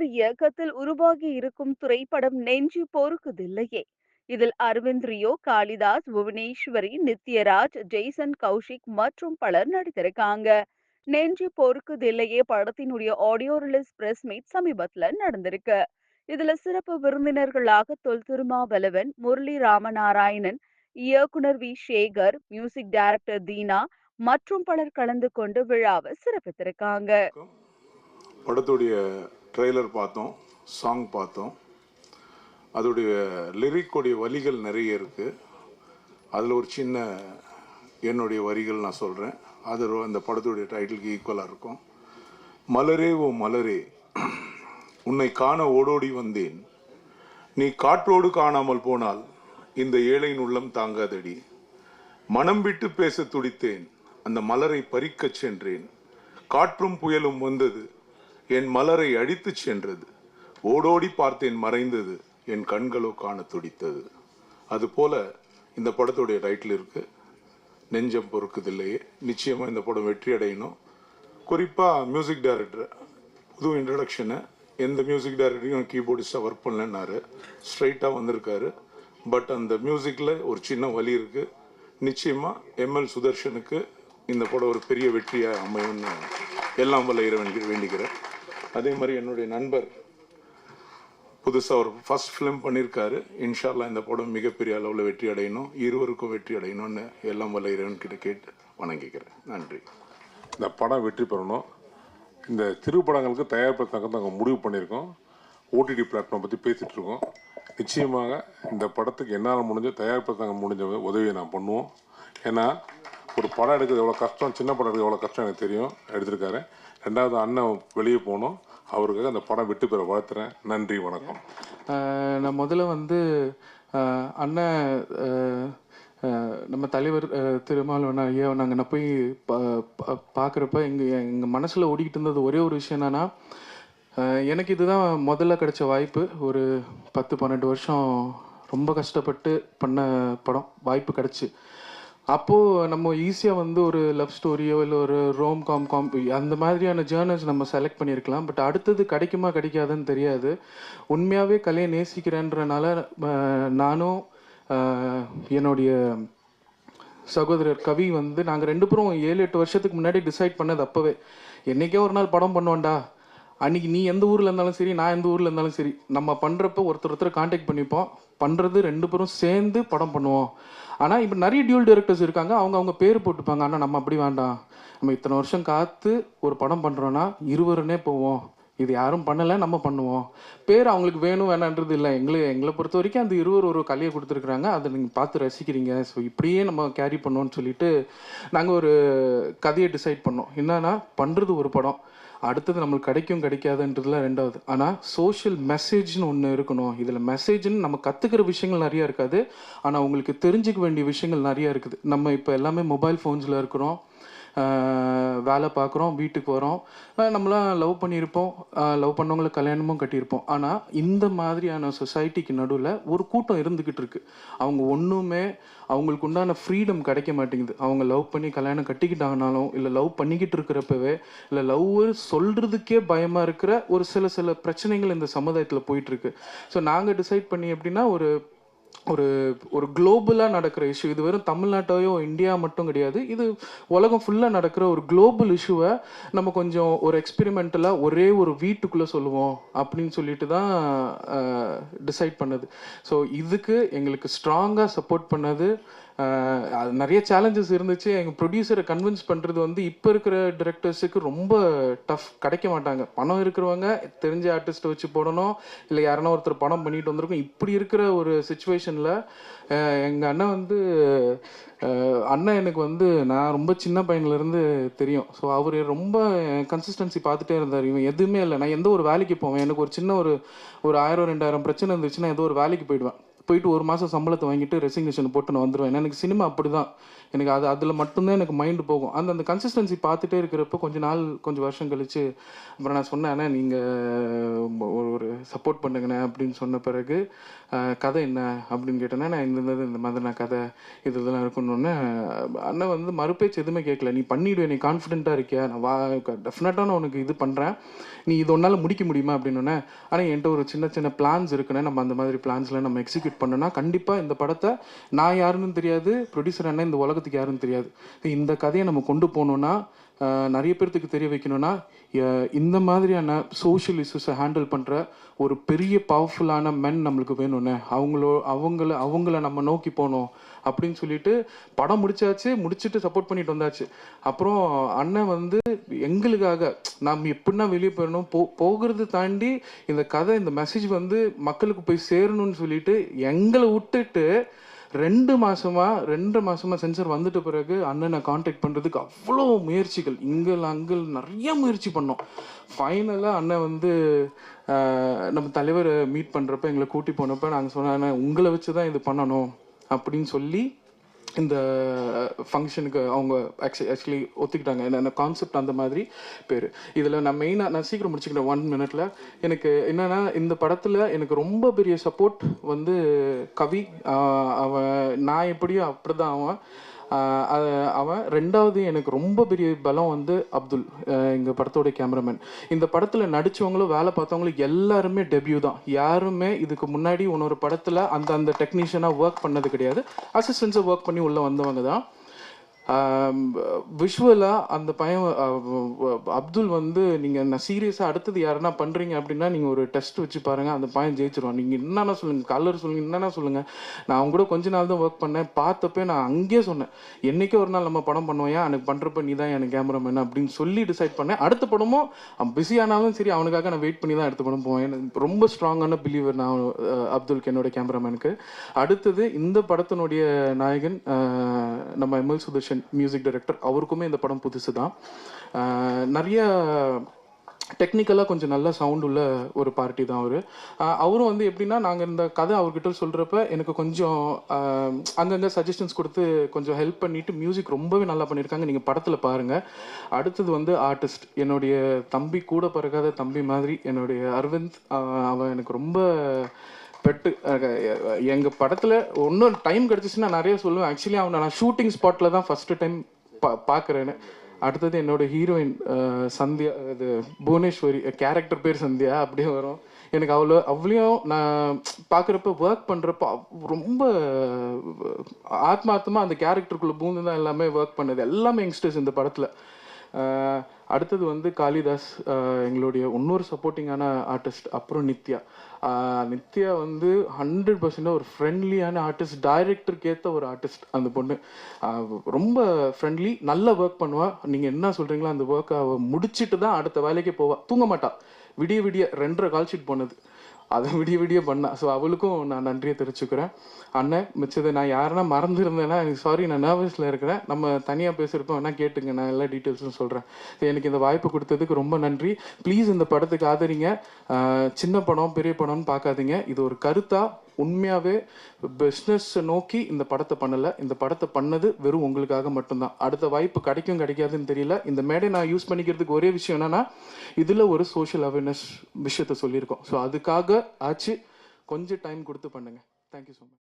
இவர் இயக்கத்தில் உருவாகி இருக்கும் திரைப்படம் நெஞ்சு போருக்குதில்லையே இதில் அரவிந்த் ரியோ காளிதாஸ் புவனேஸ்வரி நித்யராஜ் ஜெய்சன் கௌஷிக் மற்றும் பலர் நடித்திருக்காங்க. நெஞ்சு பொறுக்குதில்லையே படத்தினுடைய ஆடியோ ரிலீஸ் பிரஸ் மீட் சமீபத்துல நடந்திருக்கு. இதுல சிறப்பு விருந்தினர்களாக தொல் திருமாவளவன் முரளி ராமநாராயணன் இயக்குனர் V. Sekar music director Deena மற்றும் பலர் கலந்து கொண்டு விழாவை சிறப்பித்திருக்காங்க. படத்துடைய ட்ரெய்லர் பார்த்தோம் சாங் பார்த்தோம். அதோடைய லிரிக்கோடைய வரிகள் நிறைய இருக்குது அதில் ஒரு சின்ன என்னுடைய வரிகள் நான் சொல்கிறேன் அது அந்த படத்துடைய டைட்டிலுக்கு ஈக்குவலாக இருக்கும். மலரே ஓ மலரே உன்னை காண ஓடோடி வந்தேன். நீ காற்றோடு காணாமல் போனால் இந்த ஏழையின் உள்ளம் தாங்காதடி. மனம் விட்டு பேச துடித்தேன் அந்த மலரை பறிக்கச் சென்றேன். காற்றும் புயலும் வந்தது என் மலரை அடித்துச் சென்றது. ஓடோடி பார்த்தேன் மறைந்தது. என் கண்களோ காண துடித்தது. அதுபோல இந்த படத்துடைய டைட்டில் இருக்கு. நெஞ்சம் பொறுக்குதில்லையே. நிச்சயமா இந்த படம் வெற்றி அடையணும். குறிப்பா மியூசிக் டைரக்டர் புது இன்ட்ரடக்ஷனை எந்த மியூசிக் டைரக்டரையும் கீபோர்டிஸ்டாக ஒர்க் பண்ணலன்னாரு. ஸ்ட்ரைட்டாக வந்திருக்காரு. பட் அந்த மியூசிக்கில் ஒரு சின்ன வலி இருக்கு. நிச்சயமா எம்எல் சுதர்ஷனுக்கு இந்த படம் ஒரு பெரிய வெற்றியாக அமையும்னு எல்லாம் வல்ல இறைவனுக்கு வேண்டிக்கிறேன் அதே மாதிரி என்னுடைய நண்பர் புதுசாக ஒரு ஃபர்ஸ்ட் ஃபிலிம் பண்ணியிருக்காரு இன்ஷால்லா இந்த படம் மிகப்பெரிய அளவில் வெற்றி அடையணும். இருவருக்கும் வெற்றி அடையணும்னு எல்லாம் வல்ல இறைவன்கிட்ட கேட்டு வணங்கிக்கிறேன். நன்றி. இந்த படம் வெற்றி பெறணும். இந்த திருப்படங்களுக்கு தயாரிப்பதற்காக நாங்கள் முடிவு பண்ணியிருக்கோம். ஓடிடி பிளாட்ஃபார்ம் பற்றி பேசிகிட்டு இருக்கோம். நிச்சயமாக இந்த படத்துக்கு என்னால் முடிஞ்ச தயாரிப்பதற்காக முடிஞ்ச உதவியை நான் பண்ணுவோம். ஏன்னா ஒரு படம் எடுக்கிறது எவ்வளோ கஷ்டம் சின்ன படம் எடுக்கிறது எவ்வளோ கஷ்டம் எனக்கு தெரியும். எடுத்திருக்காரு. ரெண்டாவது அண்ணன் வெளியே போகணும் அவருக்காக அந்த படம் விட்டு பெற வாழ்த்துறேன். நன்றி வணக்கம். நான் முதல்ல வந்து அண்ணன் நம்ம தலைவர் திருமாவளவன் ஐயா நாங்கள் நான் போய் பா- பார்க்குறப்ப எங்கள் எங்கள் மனசில் ஓடிக்கிட்டு இருந்தது ஒரே ஒரு விஷயம் என்னன்னா எனக்கு இதுதான் முதல்ல கிடைச்ச வாய்ப்பு. ஒரு பத்து பன்னெண்டு வருஷம் ரொம்ப கஷ்டப்பட்டு பண்ண படம். வாய்ப்பு கிடச்சி. அப்போது நம்ம ஈஸியாக வந்து ஒரு லவ் ஸ்டோரியோ இல்லை ஒரு ரோம் காம் காம் அந்த மாதிரியான ஜேர்னல்ஸ் நம்ம செலக்ட் பண்ணியிருக்கலாம். பட் அடுத்தது கிடைக்குமா கிடைக்காதுன்னு தெரியாது. உண்மையாகவே கலையை நேசிக்கிறேன்றனால நானும் என்னுடைய சகோதரர் கவி வந்து நாங்கள் ரெண்டு பேரும் ஏழு எட்டு வருஷத்துக்கு முன்னாடி டிசைட் பண்ணது அப்போவே. என்னைக்கே ஒரு நாள் படம் பண்ணுவோம்டா. அன்னைக்கு நீ எந்த ஊரில் இருந்தாலும் சரி நான் எந்த ஊரில் இருந்தாலும் சரி நம்ம பண்ணுறப்ப ஒருத்தர் ஒருத்தர் காண்டாக்ட் பண்ணிப்போம். பண்ணுறது ரெண்டு பேரும் சேர்ந்து படம் பண்ணுவோம். ஆனால் இப்போ நிறைய டியூல் டைரக்டர்ஸ் இருக்காங்க. அவங்க அவங்க பேர் போட்டுப்பாங்க. ஆனால் நம்ம அப்படி வேண்டாம். நம்ம இத்தனை வருஷம் காத்து ஒரு படம் பண்ணுறோன்னா இருவருனே போவோம். இது யாரும் பண்ணலை நம்ம பண்ணுவோம். பேர் அவங்களுக்கு வேணும் வேணான்றது இல்லை. எங்களை எங்களை பொறுத்த வரைக்கும் அந்த இருவர் ஒரு கலையை கொடுத்துருக்குறாங்க. அதை நீங்கள் பார்த்து ரசிக்கிறீங்க. ஸோ இப்படியே நம்ம கேரி பண்ணோம்னு சொல்லிட்டு நாங்கள் ஒரு கதையை டிசைட் பண்ணோம். என்னன்னா பண்ணுறது ஒரு படம். அடுத்தது நம்மளுக்கு கிடைக்கும் கிடைக்காதுன்றதுல ரெண்டாவது. ஆனால் சோஷியல் மெசேஜ்னு ஒன்று இருக்கணும். இதில் மெசேஜ்னு நம்ம கற்றுக்கிற விஷயங்கள் நிறையா இருக்காது. ஆனால் உங்களுக்கு தெரிஞ்சுக்க வேண்டிய விஷயங்கள் நிறையா இருக்குது. நம்ம இப்போ எல்லாமே மொபைல் ஃபோன்ஸில் இருக்கிறோம். வேலை பார்க்குறோம் வீட்டுக்கு வரோம். நம்மளாம் லவ் பண்ணியிருப்போம். லவ் பண்ணவங்களை கல்யாணமும் கட்டியிருப்போம். ஆனால் இந்த மாதிரியான சொசைட்டிக்கு நடுவில் ஒரு கூட்டம் இருந்துக்கிட்டு இருக்கு. அவங்க ஒன்றுமே அவங்களுக்கு உண்டான ஃப்ரீடம் கிடைக்க மாட்டேங்குது. அவங்க லவ் பண்ணி கல்யாணம் கட்டிக்கிட்டாங்கனாலும் இல்லை லவ் பண்ணிக்கிட்டு இருக்கிறப்பவே இல்லை லவ் சொல்கிறதுக்கே பயமாக இருக்கிற ஒரு சில சில பிரச்சனைகள் இந்த சமுதாயத்தில் போயிட்டுருக்கு ஸோ நாங்கள் டிசைட் பண்ணி எப்படின்னா ஒரு ஒரு ஒரு குளோபலாக நடக்கிற இஷ்யூ இது வெறும் தமிழ்நாட்டையோ இந்தியா மட்டும் கிடையாது. இது உலகம் ஃபுல்லாக நடக்கிற ஒரு குளோபல் இஷ்யூவை நம்ம கொஞ்சம் ஒரு எக்ஸ்பெரிமெண்டலாக ஒரே ஒரு வீட்டுக்குள்ளே சொல்லுவோம் அப்படின்னு சொல்லிட்டு தான் டிசைட் பண்ணது. ஸோ இதுக்கு எங்களுக்கு ஸ்ட்ராங்காக சப்போர்ட் பண்ணது அது நிறைய சேலஞ்சஸ் இருந்துச்சு. எங்கள் ப்ரொடியூசரை கன்வின்ஸ் பண்ணுறது வந்து இப்போ இருக்கிற டிரெக்டர்ஸுக்கு ரொம்ப டஃப் கிடைக்க மாட்டாங்க. பணம் இருக்கிறவங்க தெரிஞ்ச ஆர்டிஸ்ட்டை வச்சு போடணும். இல்லை யாருன்னா ஒருத்தர் பணம் பண்ணிட்டு வந்திருக்கோம். இப்படி இருக்கிற ஒரு சுச்சுவேஷனில் எங்கள் அண்ணன் வந்து அண்ணன் எனக்கு வந்து நான் ரொம்ப சின்ன பையன்லேருந்து தெரியும். ஸோ அவர் ரொம்ப கன்சிஸ்டன்சி பார்த்துட்டே இருந்தார். இவன் எதுவுமே இல்லை. நான் எந்த ஒரு வேலைக்கு போவேன்? எனக்கு ஒரு சின்ன ஒரு ஒரு ஆயிரம் ரெண்டாயிரம் பிரச்சனை இருந்துச்சுன்னா ஏதோ ஒரு வேலைக்கு போயிடுவேன். போயிட்டு ஒரு மாதம் சம்பளத்தை வாங்கிட்டு ரெசிக்னேஷன் போட்டு நான் வந்துடுவேன் ஏன்னா எனக்கு சினிமா அப்படி தான் எனக்கு அது அதில் மட்டும்தான் எனக்கு மைண்டு போகும். அந்த அந்த கன்சிஸ்டன்சி பார்த்துட்டே இருக்கிறப்போ கொஞ்ச நாள் கொஞ்சம் வருஷம் கழிச்சு அப்புறம் நான் சொன்னேன் "அண்ணா, நீங்கள் ஒரு ஒரு சப்போர்ட் பண்ணுங்கண்ணே அப்படின்னு சொன்ன பிறகு கதை என்ன? அப்படின்னு கேட்டேன்னா நான் இந்த இந்த மாதிரி நான் கதை இது இதெல்லாம் இருக்கணும்னு அண்ணன் வந்து மறுபேச்சு எதுவுமே கேட்கல. நீ பண்ணிவிடுவேன் நீ கான்ஃபிடென்ட்டாக இருக்கியா? நான் வா டெஃபினட்டாக நான் உனக்கு இது பண்ணுறேன் நீ இது ஒன்றால் முடிக்க முடியுமா? அப்படின்னு ஆனால் என்கிட்ட ஒரு சின்ன சின்ன பிளான்ஸ் இருக்குன்னா நம்ம அந்த மாதிரி பிளான்ஸ்லாம் நம்ம எக்ஸிக்யூட் பண்ணோன்னா கண்டிப்பாக இந்த படத்தை நான் யாருன்னு தெரியாது ப்ரொடியூசர் அண்ணன் இந்த உலகத்துக்கு யாருன்னு தெரியாது. இந்த கதையை நம்ம கொண்டு போகணுன்னா நிறைய பேர்த்துக்கு தெரிய வைக்கணும்னா இந்த மாதிரியான சோஷியல் இஷ்யூஸை ஹேண்டில் பண்ணுற ஒரு பெரிய பவர்ஃபுல்லான மென் நம்மளுக்கு வேணும்னு. அவங்களோ அவங்கள அவங்கள நம்ம நோக்கி போகணும் அப்படின்னு சொல்லிட்டு படம் முடிச்சாச்சு முடிச்சுட்டு சப்போர்ட் பண்ணிட்டு வந்தாச்சு. அப்புறம் அண்ணன் வந்து எங்களுக்காக நம்ம எப்படின்னா வெளியே போயிடணும் போ போகிறது தாண்டி இந்த கதை இந்த மெசேஜ் வந்து மக்களுக்கு போய் சேரணும்னு சொல்லிட்டு எங்களை விட்டுட்டு ரெண்டு மாசமா ரெண்டு மாசமா சென்சர் வந்துட்ட பிறகு அண்ணனை காண்டாக்ட் பண்றதுக்கு அவ்வளோ முயற்சிகள். இங்கல் அங்கள் நிறைய முயற்சி பண்ணோம். ஃபைனலாக அண்ணன் வந்து நம்ம தலைவரை மீட் பண்றப்ப எங்களை கூட்டி போனப்ப நாங்கள் சொன்ன உங்களை வச்சு தான் இது பண்ணணும். அப்படின்னு சொல்லி இந்த ஃபங்க்ஷனுக்கு அவங்க ஆக்சுவலி ஒத்துக்கிட்டாங்க. என்னென்ன கான்செப்ட் அந்த மாதிரி பேர். இதில் நான் மெயினாக நான் சீக்கிரம் முடிச்சுக்கிறேன். ஒன் மினிட்ல எனக்கு என்னன்னா இந்த படத்தில் எனக்கு ரொம்ப பெரிய சப்போர்ட் வந்து கவி. அவன் நான் எப்படியோ அப்படிதான் அவன். அவன் ரெண்டாவது எனக்கு ரொம்ப பெரிய பலம் வந்து அப்துல் எங்கள் படத்தோடைய கேமராமேன். இந்த படத்தில் நடித்தவங்களும் வேலை பார்த்தவங்களும் எல்லாருமே டெபியூ தான். யாருமே இதுக்கு முன்னாடி இன்னொரு படத்தில் அந்த அந்த டெக்னீஷியனாக ஒர்க் பண்ணது கிடையாது. அசிஸ்டன்ஸை ஒர்க் பண்ணி உள்ளே வந்தவங்க தான். விஷுவலாக அந்த பையன் அப்துல் வந்து நீங்கள் நான் சீரியஸாக அடுத்தது யாருன்னா பண்ணுறீங்க அப்படின்னா நீங்கள் ஒரு டெஸ்ட் வச்சு பாருங்கள் அந்த பையன் ஜெயிச்சிருவான். நீங்கள் என்னென்ன சொல்லுங்கள் கலர் சொல்லுங்கள் என்னென்ன சொல்லுங்கள் நான் அவங்க கூட கொஞ்ச நாள் தான் ஒர்க் பண்ணேன். பார்த்தப்பே நான் அங்கேயே சொன்னேன் என்னைக்கே ஒரு நாள் நம்ம படம் பண்ணுவோம் எனக்கு பண்ணுறப்ப நீ தான் எனக்கு கேமராமேன் அப்படின்னு சொல்லி டிசைட் பண்ணேன். அடுத்த படமும் அவன் பிஸி ஆனாலும் சரி அவனுக்காக நான் வெயிட் பண்ணி தான் அடுத்த படம் போவேன். எனக்கு ரொம்ப ஸ்ட்ராங்கான பிலீவர் நான் அப்துல்க்கு என்னோட கேமராமேனுக்கு அடுத்தது இந்த படத்தினுடைய நாயகன் நம்ம எம்எல் சுதர்ஷன். மியூசிக் டைரக்டர் அவருக்குமே இந்த படம் புதுசு தான் நிறைய டெக்னிக்கலாக கொஞ்சம் நல்ல சவுண்ட் உள்ள ஒரு பார்ட்டி தான் அவர். அவரும் வந்து எப்படின்னா நாங்கள் இந்த கதை அவர்கிட்ட சொல்கிறப்ப எனக்கு கொஞ்சம் அங்கங்கே சஜஷன்ஸ் கொடுத்து கொஞ்சம் ஹெல்ப் பண்ணிட்டு மியூசிக் ரொம்பவே நல்லா பண்ணியிருக்காங்க நீங்கள் படத்தில் பாருங்கள் அடுத்தது வந்து ஆர்டிஸ்ட் என்னுடைய தம்பி கூட பிறக்காத தம்பி மாதிரி என்னுடைய அரவிந்த் அவன் எனக்கு ரொம்ப பெட்டு எங்கள் படத்தில் ஒன்றும் டைம் கிடச்சிச்சுன்னா நிறைய சொல்லுவேன். ஆக்சுவலி அவனை நான் ஷூட்டிங் ஸ்பாட்டில் தான் ஃபஸ்ட்டு டைம் பா பார்க்குறேன்னு அடுத்தது என்னோட ஹீரோயின் சந்தியா இது புவனேஸ்வரி கேரக்டர் பேர் சந்தியா அப்படியே வரும். எனக்கு அவ்வளோ அவ்வளோ நான் பார்க்குறப்ப ஒர்க் பண்ணுறப்ப ரொம்ப ஆத்மார்த்தமாக அந்த கேரக்டருக்குள்ளே பூந்து தான் எல்லாமே ஒர்க் பண்ணது. எல்லாமே யங்ஸ்டர்ஸ் இந்த படத்தில். அடுத்தது வந்து காளிதாஸ் எங்களுடைய இன்னொரு சப்போர்ட்டிங்கான ஆர்டிஸ்ட் அப்புறம் நித்யா. நித்யா வந்து ஹண்ட்ரட் பர்சன்டாக ஒரு ஃப்ரெண்ட்லியான ஆர்டிஸ்ட் டைரக்டருக்கு ஏற்ற ஒரு ஆர்டிஸ்ட் அந்த பொண்ணு. ரொம்ப ஃப்ரெண்ட்லி நல்ல ஒர்க் பண்ணுவாள் நீங்கள் என்ன சொல்கிறீங்களோ அந்த ஒர்க்கை அவள் முடிச்சுட்டு தான் அடுத்த வேலைக்கு போவாள் தூங்க மாட்டாள் விடிய விடிய ரெண்டரை கால் ஷீட் போனது. அதை விடிய விடிய பண்ணா. ஸோ அவளுக்கும் நான் நன்றியை தெரிவிச்சுக்கிறேன். அண்ணன் மிச்சதை நான் யாருன்னா மறந்துருந்தேன்னா எனக்கு சாரி நான் நர்வஸில் இருக்கிறேன். நம்ம தனியாக பேசுகிறப்போ வேணால் கேட்டுங்க நான் எல்லா டீட்டெயில்ஸும் சொல்கிறேன் எனக்கு இந்த வாய்ப்பு கொடுத்ததுக்கு ரொம்ப நன்றி. ப்ளீஸ் இந்த படத்துக்கு ஆதரிங்க. சின்ன படம் பெரிய படம்னு பார்க்காதீங்க. இது ஒரு கருத்தாக உண்மையாகவே பிஸ்னஸ் நோக்கி இந்த படத்தை பண்ணலை. இந்த படத்தை பண்ணது வெறும் உங்களுக்காக மட்டும்தான். அடுத்த வாய்ப்பு கிடைக்கும் கிடைக்காதுன்னு தெரியல. இந்த மேடை நான் யூஸ் பண்ணிக்கிறதுக்கு ஒரே விஷயம் என்னன்னா இதில் ஒரு சோஷியல் அவேர்னஸ் விஷயத்த சொல்லியிருக்கோம். ஸோ அதுக்காக ஆச்சு. கொஞ்சம் டைம் கொடுத்து பண்ணுங்க. Thank you so much